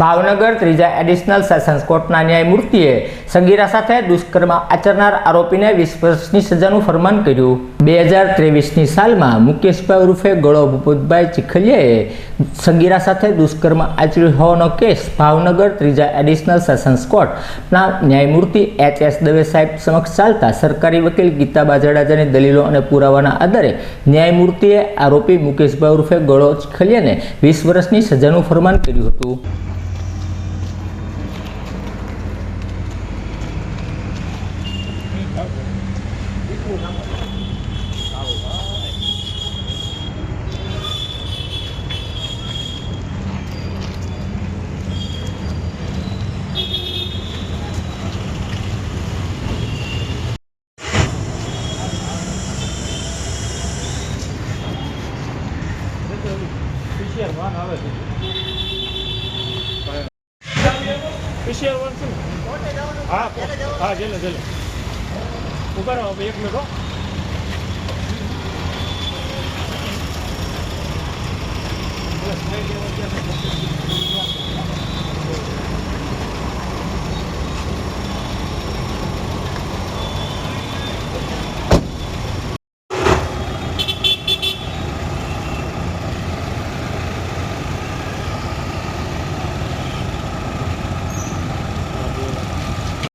ભાવનગર ત્રીજા additional sessions કોર્ટના ન્યાયમૂર્તિએ સગીરા સાથે દુષ્કર્મ આચરનાર આરોપીને વીસ વર્ષની સજાનું ફરમાન કર્યું. બે હજાર ત્રેવીસની સાલમાં મુકેશભાઈ ઉર્ફે ગળો ભૂપતભાઈ ચીખલિયાએ સગીરા સાથે દુષ્કર્મ આચર્યું હોવાનો કેસ ભાવનગર ત્રીજા એડિશનલ સેશન્સ કોર્ટના ન્યાયમૂર્તિ એચ એસ દવે સાહેબ સમક્ષ ચાલતા સરકારી વકીલ ગીતાબા જાડેજાની દલીલો અને પુરાવાના આધારે ન્યાયમૂર્તિએ આરોપી મુકેશભાઈ ઉર્ફે ગળો ચીખલિયાને વીસ વર્ષની સજાનું ફરમાન કર્યું હતું. 那个，走吧。那啊，啊，啊，来来来。 고발을 하고 예쁘면서